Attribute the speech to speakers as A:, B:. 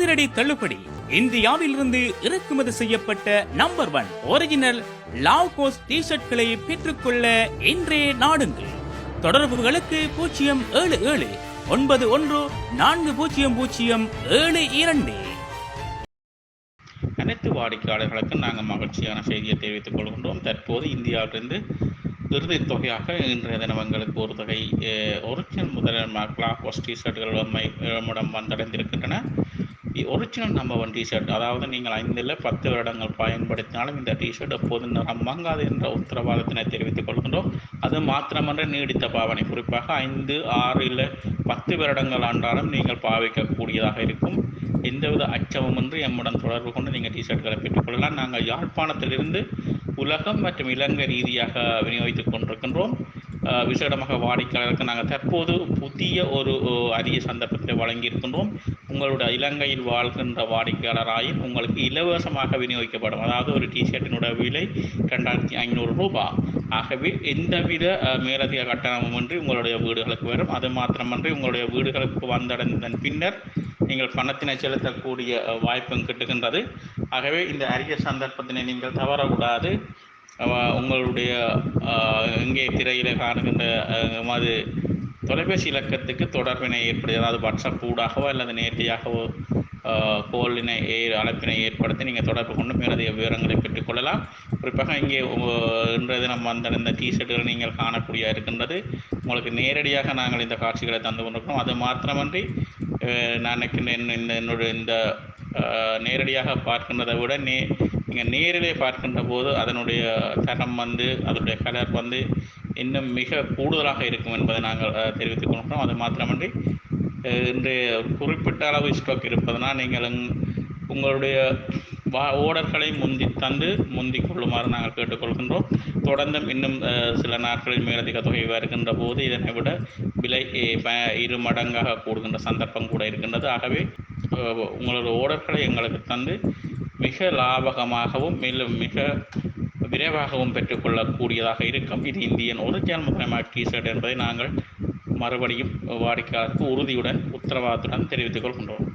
A: அதிரடி தள்ளுபடி. இந்தியாவிலிருந்து இறக்குமதி செய்யப்பட்ட நம்பர் ஒன் ஒரிஜினல் லாவ்கோஸ் டி ஷர்ட்களை பெற்றுக்கொள்ள இன்றே நாடுங்கள். தொடர்புகளுக்கு பூஜ்ஜியம் ஏழு ஏழு ஒன்பது ஒன்று நான்கு பூஜ்ஜியம் பூஜ்ஜியம் ஏழு இரண்டு.
B: அனைத்து வாடிக்கையாளர்களுக்கும் நாங்கள் மகிழ்ச்சியான செய்தியை தெரிவித்துக் கொள்கின்றோம். தற்போது இந்தியாவிலிருந்து இறுதித் தொகையாக இன்றைய தினம் எங்களுக்கு ஒரு தொகை ஒரிஜினல் முதல் கிளாக் டிஷர்ட்டுகள் டிஷர்ட்கள் மூலம் வந்தடைந்திருக்கின்றன. Original number one T shirt அதாவது நீங்கள் ஐந்தில் பத்து வருடங்கள் பயன்படுத்தினாலும் இந்த டிஷர்ட் எப்போதும் நிறம் மங்காது என்ற உத்தரவாதத்தினை தெரிவித்துக் கொள்கின்றோம். அது மாத்திரமன்ற நீடித்த பாவனை. குறிப்பாக ஐந்து ஆறு இல்லை பத்து வருடங்கள் ஆண்டாலும் நீங்கள் பாவிக்கக்கூடியதாக இருக்கும். எந்தவித அச்சமுமின்றி எம்முடன் தொடர்பு கொண்டு நீங்கள் டிஷர்ட்களை பெற்றுக்கொள்ளலாம் நாங்கள் யாழ்ப்பாணத்திலிருந்து உலகம் மற்றும் இலங்கை ரீதியாக விநியோகித்துக் கொண்டிருக்கின்றோம். விசேடமாக வாடிக்கையாளருக்கு நாங்கள் தற்போது புதிய ஒரு அரிய சந்தர்ப்பத்தை வழங்கியிருக்கின்றோம். உங்களுடைய இலங்கையில் வாழ்கின்ற வாடிக்கையாளராயின் உங்களுக்கு இலவசமாக விநியோகிக்கப்படும். அதாவது ஒரு டிஷர்ட்டினுடைய விலை ரெண்டாயிரத்தி ஐநூறு ரூபாய் ஆகவே எந்தவித மேலதிக மேலதிக கட்டணமுமின்றி உங்களுடைய வீடுகளுக்கு வரும். அது மாத்திரமன்றி உங்களுடைய வீடுகளுக்கு வந்தடைந்ததன் பின்னர் நீங்கள் பணத்தினை செலுத்தக்கூடிய வாய்ப்பும் கிட்டுகின்றது. ஆகவே இந்த அரிய சந்தர்ப்பத்தினை நீங்கள் தவறக்கூடாது. உங்களுடைய இங்கே திரையில் காணுகின்ற அஹ், எமது தொலைபேசி இலக்கத்துக்கு தொடர்பினை ஏற்படுத்தி அதாவது வாட்ஸ்அப் ஊடாகவோ அல்லது நேர்த்தியாகவோ கோலினை ஏ அழைப்பினை ஏற்படுத்தி நீங்கள் தொடர்பு கொண்டு மேலதிக விவரங்களை பெற்றுக்கொள்ளலாம் குறிப்பாக இங்கே உ- இன்றைய தினம் வந்த டிஷர்ட்டுகள் நீங்கள் காணக்கூடிய இருக்கின்றது. உங்களுக்கு நேரடியாக நாங்கள் இந்த காட்சிகளை தந்து கொண்டிருக்கிறோம். அது மாத்திரமன்றி நான் நினைக்கின்ற இந்த என்னுடைய இந்த நேரடியாக பார்க்கின்றதை விட நே நீங்கள் நேரிலே பார்க்கின்ற போது அதனுடைய தரம் வந்து அதனுடைய கலர் வந்து இன்னும் மிக கூடுதலாக இருக்கும் என்பதை நாங்கள் தெரிவித்துக் கொள்கிறோம். அது மாத்திரமன்றி இன்று குறிப்பிட்ட அளவு ஸ்டாக் இருப்பதனால் நீங்கள் உங்களுடைய வா ஓடர்களை முந்தி தந்து முந்தி கொள்ளுமாறு நாங்கள் கேட்டுக்கொள்கின்றோம் தொடர்ந்தும் இன்னும் சில நாட்களில் மேலதிக தொகை வருகின்ற போது இதனை விட விலை ப- இரு மடங்காக கூடுகின்ற சந்தர்ப்பம் கூட இருக்கின்றது. ஆகவே உங்களோட ஓடர்களை எங்களுக்கு தந்து மிக லாபகமாகவும் மேலும் மிக விரைவாகவும் பெற்றுக்கொள்ளக்கூடியதாக இருக்கும். இது இந்தியன் ஒரிஜினல் முதலமைச்சர் டிஷர்ட் என்பதை நாங்கள் மறுபடியும் வாடிக்கையாளருக்கு உறுதியுடன் உத்தரவாதத்துடன் தெரிவித்துக் கொள்கின்றோம்.